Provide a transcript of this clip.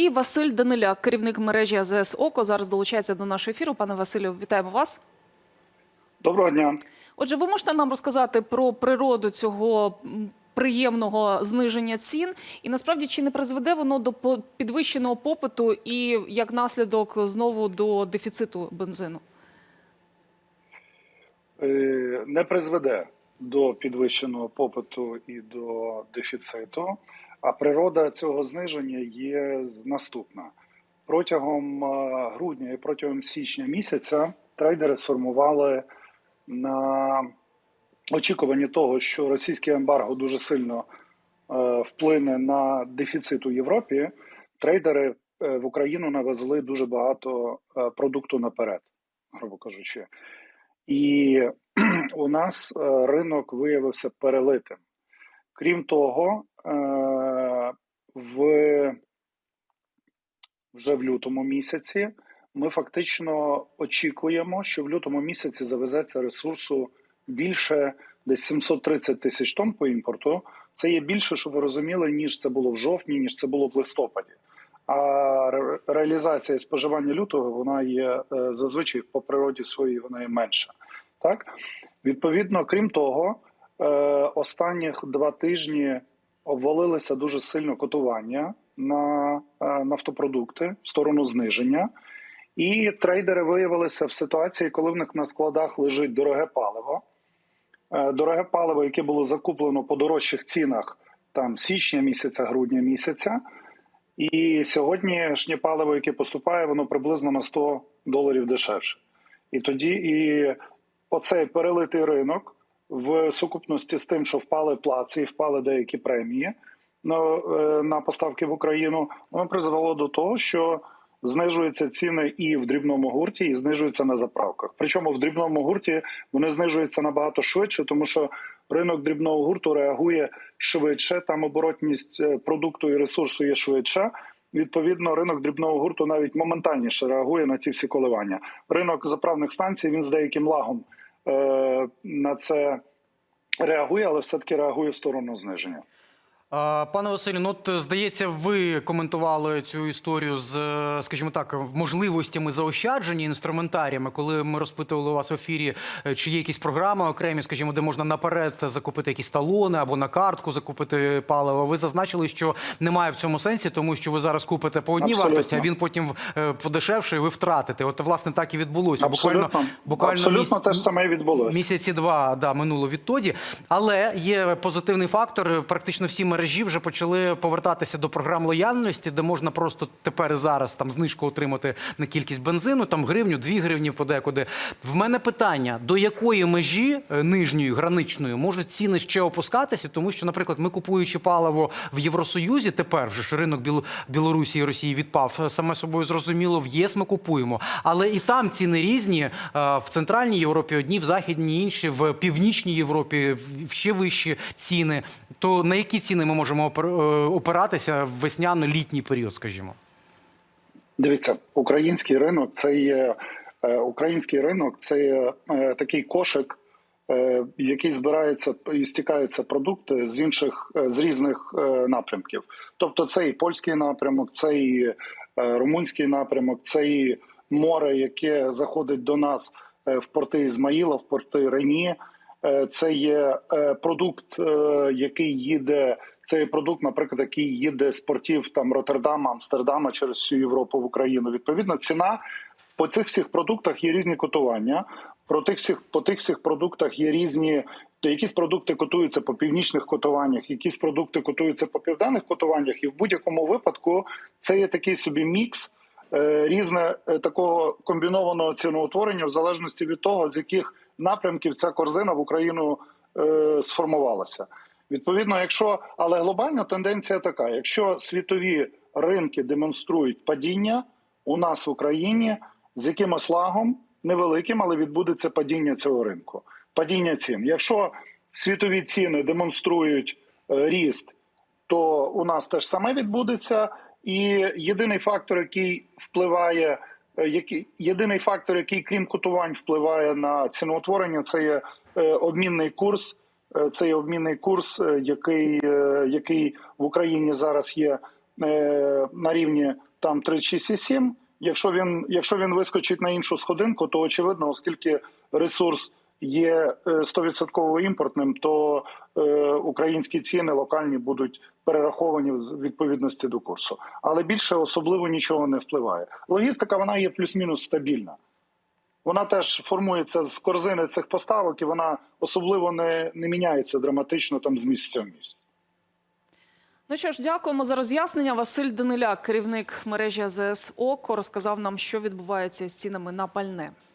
І Василь Даниляк, керівник мережі АЗС ОКО, зараз долучається до нашого ефіру. Пане Василю, вітаємо вас. Доброго дня. Отже, ви можете нам розказати про природу цього приємного зниження цін, і насправді чи не призведе воно до підвищеного попиту і як наслідок знову до дефіциту бензину? Е, Не призведе до підвищеного попиту і до дефіциту. А природа цього зниження є наступна. Протягом е, грудня і протягом січня місяця трейдери сформували на очікуванні того, що російське ембарго дуже сильно е, вплине на дефіцит у Європі. Трейдери е, в Україну навезли дуже багато продукту наперед, грубо кажучи. І у нас ринок виявився перелитим. Крім того, в вже в лютому місяці ми фактично очікуємо, що в лютому місяці завезеться ресурсу більше десь 730 тисяч тонн по імпорту. Це є більше, щоб ви розуміли, ніж це було в жовтні, ніж це було в листопаді. А реалізація споживання лютого вона є е, зазвичай по природі своїй вона є менша. Так відповідно, крім того, е, останніх два тижні обвалилися дуже сильно котування на е, нафтопродукти в сторону зниження. І трейдери виявилися в ситуації, коли в них на складах лежить дороге паливо. Е, Дороге паливо, яке було закуплено по дорожчих цінах там січня місяця, грудня місяця. І сьогоднішнє паливо, яке поступає, воно приблизно на 100 доларів дешевше. І тоді і оцей перелитий ринок в сукупності з тим, що впали плаці і впали деякі премії на, е, на поставки в Україну, воно призвело до того, що знижуються ціни і в дрібному гурті, і знижуються на заправках. Причому в дрібному гурті вони знижуються набагато швидше, тому що ринок дрібного гурту реагує швидше. Там оборотність е, продукту і ресурсу є швидша. Відповідно, ринок дрібного гурту навіть моментальніше реагує на ті всі коливання. Ринок заправних станцій він з деяким лагом на це реагує, але все-таки реагує в сторону зниження. Пане Василю, ну от здається, ви коментували цю історію з, е, скажімо так, можливостями заощадження інструментаріями, коли ми розпитували у вас в ефірі, е, чи є якісь програми окремі, скажімо, де можна наперед закупити якісь талони або на картку закупити паливо. Ви зазначили, що немає в цьому сенсі, тому що ви зараз купите по одній Абсолютно. вартості, а він потім е, подешевше, і ви втратите. От власне так і відбулося. Абсолютно, буквально абсолютно міс- те ж саме відбулося. Місяці два да, минуло відтоді. Але є позитивний фактор. Практично всі мережі вже почали повертатися до програм лояльності, де можна просто тепер і зараз там знижку отримати на кількість бензину, там гривню, дві гривні подекуди. В мене питання: до якої межі е, нижньої граничної можуть ціни ще опускатися? Тому що, наприклад, ми купуючи паливо в Євросоюзі, тепер вже ж ринок Біл- Білорусі і Росії відпав. е, Саме собою зрозуміло, в ЄС ми купуємо. Але і там ціни різні. Е, В центральній Європі одні, в західній інші, в північній Європі ще вищі ціни. То на які ціни ми можемо е, опиратися в весняно-літній період, скажімо? Дивіться, український ринок це є е, український ринок, це є е, такий кошик, який збирається і стікаються продукти з інших з різних напрямків. Тобто, це і польський напрямок, це і румунський напрямок, це і море, яке заходить до нас в порти Ізмаїла, в порти Рені. Е, Це є е, продукт, е, який їде. Це є продукт, наприклад, який їде з портів там Роттердама, Амстердама через всю Європу в Україну. Відповідно, ціна по цих всіх продуктах є різні котування. Про тих всіх по тих всіх продуктах є різні. То якісь продукти котуються по північних котуваннях, якісь продукти котуються по південних котуваннях, і в будь-якому випадку це є такий собі мікс різне такого комбінованого ціноутворення, в залежності від того, з яких напрямків ця корзина в Україну е, сформувалася. Відповідно, якщо але глобальна тенденція така: якщо світові ринки демонструють падіння, у нас в Україні з якимось лагом невеликим, але відбудеться падіння цього ринку. Падіння цін. Якщо світові ціни демонструють е, ріст, то у нас теж саме відбудеться. І єдиний фактор, який впливає, який єдиний фактор, який крім котувань впливає на ціноутворення, це є е, обмінний курс. Е, Це є обмінний курс, е, який, е, який в Україні зараз є е, на рівні там 36,7. Якщо він, якщо він вискочить на іншу сходинку, то очевидно, оскільки ресурс є е, 100% імпортним, то е, українські ціни локальні будуть перераховані в відповідності до курсу. Але більше особливо нічого не впливає. Логістика вона є плюс-мінус стабільна. Вона теж формується з корзини цих поставок, і вона особливо не, не міняється драматично там з місяця в місяць. Ну що ж, дякуємо за роз'яснення. Василь Даниляк, керівник мережі АЗС ОКО, розказав нам, що відбувається з цінами на пальне.